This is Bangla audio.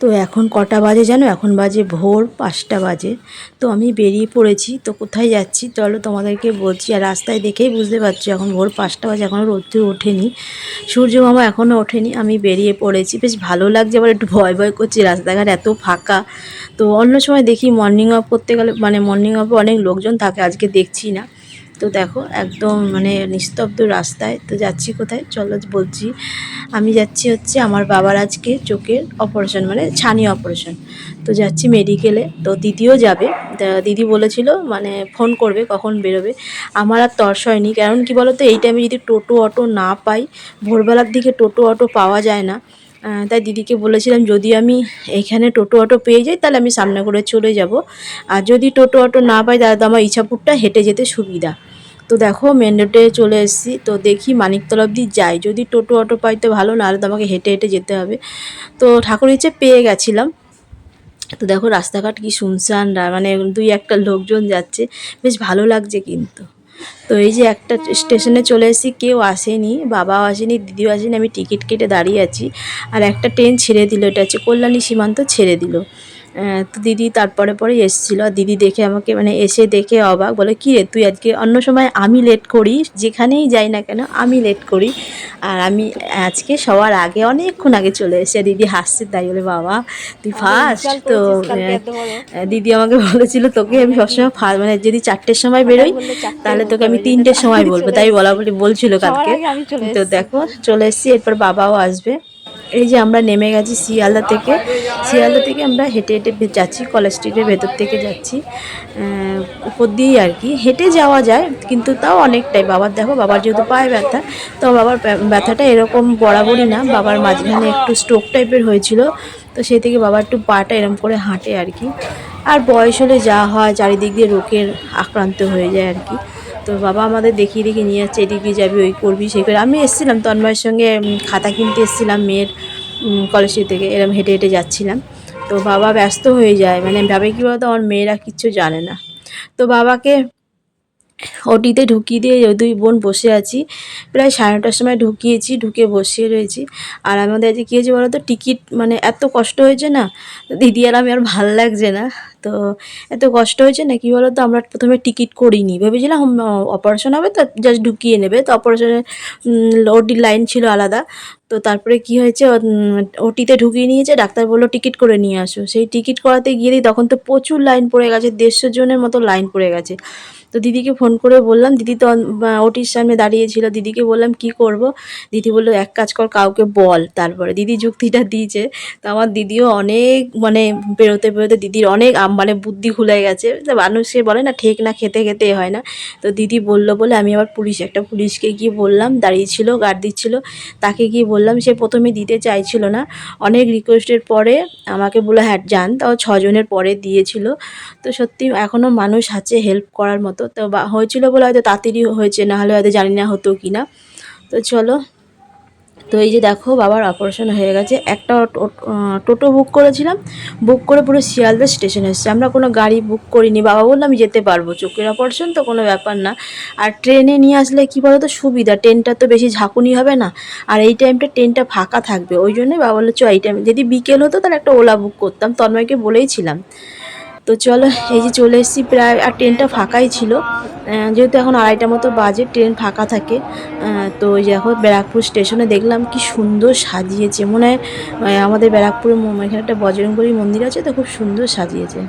তো এখন কটা বাজে জানো? এখন বাজে ভোর পাঁচটা বাজে। তো আমি বেরিয়ে পড়েছি। তো কোথায় যাচ্ছি? চলো তোমাদেরকে বলছি। আর রাস্তায় দেখেই বুঝতে পারছি, এখন ভোর পাঁচটা বাজে এখনও রোদ্দুর ওঠেনি। সূর্য মামা এখনও ওঠেনি। আমি বেরিয়ে পড়েছি। বেশ ভালো লাগছে, আবার একটু ভয় ভয় করছি। রাস্তাঘাট এত ফাঁকা। তো অন্য সময় দেখি মর্নিং ওয়াক করতে গেলে মানে মর্নিং ওয়াকে অনেক লোকজন থাকে, আজকে দেখছি না। তো দেখো, একদম মানে নিস্তব্ধ রাস্তায়। তো যাচ্ছি কোথায়? চলো বলছি, আমি যাচ্ছি হচ্ছে আমার বাবার আজকে চোখের অপারেশন মানে ছানি অপারেশন তো যাচ্ছি মেডিকেলে তো দিদিও যাবে। তা দিদি বলেছিল মানে ফোন করবে কখন বেরোবে। আমার আর তর্স হয়নি, কারণ কি বলতো, এই টাইমে যদি টোটো, অটো না পাই, ভোরবেলার দিকে টোটো, অটো পাওয়া যায় না। তাই দিদিকে বলেছিলাম, যদি আমি এখানে টোটো, অটো পেয়ে যাই, তাহলে আমি সামনে করে চলে যাব। আর যদি টোটো, অটো না পাই, তাহলে তো আমার ইছাপুরটা হেঁটে যেতে সুবিধা। তো দেখো মেন রোডে চলে এসেছি। তো দেখি মানিকতলা অব্দি যাই। যদি টোটো অটো পাই তো ভালো, নাহলে তো আমাকে হেঁটে হেঁটে যেতে হবে। তো ঠাকুর ইচ্ছে পেয়ে গেছিলাম। তো দেখো, রাস্তাঘাট কি শুনশান মানে দুই একটা লোকজন যাচ্ছে। বেশ ভালো লাগছে কিন্তু। তো এই যে একটা স্টেশনে চলে এসেছি, কেউ আসেনি, বাবাও আসেনি, দিদিও আসেনি, আমি টিকিট কেটে দাঁড়িয়ে আছি। আর একটা ট্রেন ছেড়ে দিল, এটা হচ্ছে কল্যাণী সীমান্ত ছেড়ে দিল। তো দিদি তারপরে পরে এসেছিল। আর দিদি দেখে আমাকে মানে এসে দেখে অবাক বলে কী রে তুই আজকে অন্য সময় আমি লেট করি যেখানেই যাই না কেন আমি লেট করি। আর আমি আজকে সবার আগে অনেকক্ষণ আগে চলে এসে দিদি হাসছে তাই বলে বাবা তুই ফার্স্ট তো দিদি আমাকে বলেছিল তোকে আমি সবসময় ফার্স্ট মানে যদি চারটের সময় বেরোই তাহলে তোকে আমি তিনটের সময় বলব। তাই বলা বলি বলছিল কালকে। তো দেখো চলে এসেছি এরপর বাবাও আসবে। এই যে আমরা নেমে গেছি শিয়ালদা থেকে। শিয়ালদা থেকে আমরা হেঁটে হেঁটে যাচ্ছি, কলেজ স্ট্রিটের ভেতর থেকে যাচ্ছি। উপর দিয়েই আর কি। হেঁটে যাওয়া যায়, কিন্তু তাও অনেকটাই। বাবার দেখো, বাবার যেহেতু পায়ে ব্যথা, তো বাবার ব্যা- ব্যথাটা এরকম বরাবরই না। বাবার মাঝখানে একটু স্ট্রোক টাইপের হয়েছিল, তো সেই থেকে বাবা একটু পাটা এরম করে হাঁটে আর কি। আর বয়স হলে যা হয়, চারিদিক দিয়ে রোগের আক্রান্ত হয়ে যায় আর কি। তো বাবা আমাদের দেখিয়ে দেখিয়ে নিয়ে যাচ্ছে, এদিকে যাবি, ওই করবি, সেই করে। আমি এসেছিলাম তন্ময়ের সঙ্গে খাতা কিনতে এসেছিলাম মেয়ের। কলেজ থেকে এরম হেঁটে হেঁটে যাচ্ছিলাম। তো বাবা ব্যস্ত হয়ে যায়। মানে ভাবে কী বলতো? আমার মেয়েরা কিচ্ছু জানে না। তো বাবাকে ওটিতে ঢুকিয়ে দিয়ে দুই বোন বসে আছি, প্রায় সাড়ে নটার সময় ঢুকিয়েছি, ঢুকে বসিয়ে রয়েছি। আর আমাদের আজকে কী হয়েছে বলো তো, টিকিট মানে এত কষ্ট হয়েছে না, দিদি আর আমি আর ভালো লাগছে না। তো এত কষ্ট হয়েছে না কি বলো তো, আমরা প্রথমে টিকিট করিনি। ভেবেছিলাম অপারেশন হবে তো জাস্ট ঢুকিয়ে নেবে। তো অপারেশনের ওটির লাইন ছিল আলাদা। তো তারপরে কি হয়েছে ওটিতে ঢুকিয়ে নিয়েছে, ডাক্তার বলল, টিকিট করে নিয়ে আসো। সেই টিকিট করাতে গিয়ে তখন তো প্রচুর লাইন পড়ে গেছে, দেড়শো জনের মতো লাইন পড়ে গেছে। তো দিদিকে ফোন করে বললাম, দিদি তো ওটির সামনে দাঁড়িয়েছিল দিদিকে বললাম, কি করব? দিদি বলল, এক কাজ কর, কাউকে বল। তারপরে দিদি যুক্তিটা দিয়েছে। তো আমার দিদিও অনেক মানে বেরোতে বেরোতে দিদির অনেক মানে বুদ্ধি খুলে গেছে। মানুষকে বলে না, ঠেক না, খেতে খেতে হয় না। তো দিদি বলল বলে, আমি আবার পুলিশ, একটা পুলিশকে গিয়ে বললাম, দাঁড়িয়েছিল, গার্ড দিচ্ছিল, তাকে গিয়ে বললাম, সে প্রথমে দিতে চাইছিল না। অনেক রিকোয়েস্টের পরে আমাকে বলে হ্যাঁ যান। তাও ছজনের পরে দিয়েছিল। তো সত্যি এখনও মানুষ আছে হেল্প করার মতো তো বা হয়েছিল বলে হয়তো তাড়াতাড়ি হয়েছে, না হলে হয়তো জানি না হতো কি না। তো চলো, তো এই যে দেখো বাবার অপারেশন হয়ে গেছে। একটা টোটো বুক করেছিলাম বুক করে পুরো শিয়ালদা স্টেশন এসেছে। আমরা কোনো গাড়ি বুক করিনি, বাবা বলল আমি যেতে পারব। চোখের অপারেশন তো কোনো ব্যাপার না। আর ট্রেনে নিয়ে আসলে কি বলো তো সুবিধা। ট্রেনটা তো বেশি ঝাঁকুনি হবে না। আর এই টাইমটা ট্রেনটা ফাঁকা থাকবে। ওই জন্যই বাবা বলল, চ, এই টাইম যদি বিকেল হতো তাহলে একটা ওলা বুক করতাম। তন্ময়কে বলেইছিলাম। তো চলো, এই যে চলে এসেছি, প্রায় আর ট্রেনটা ফাঁকাই ছিল। যেহেতু এখন আড়াইটা মতো বাজে ট্রেন ফাঁকা থাকে। তো ওই যে ব্যারাকপুর স্টেশনে দেখলাম কি সুন্দর সাজিয়েছে। মনে হয় আমাদের ব্যারাকপুরের এখানে একটা বজরঙ্গলী মন্দির আছে, তো খুব সুন্দর সাজিয়েছে।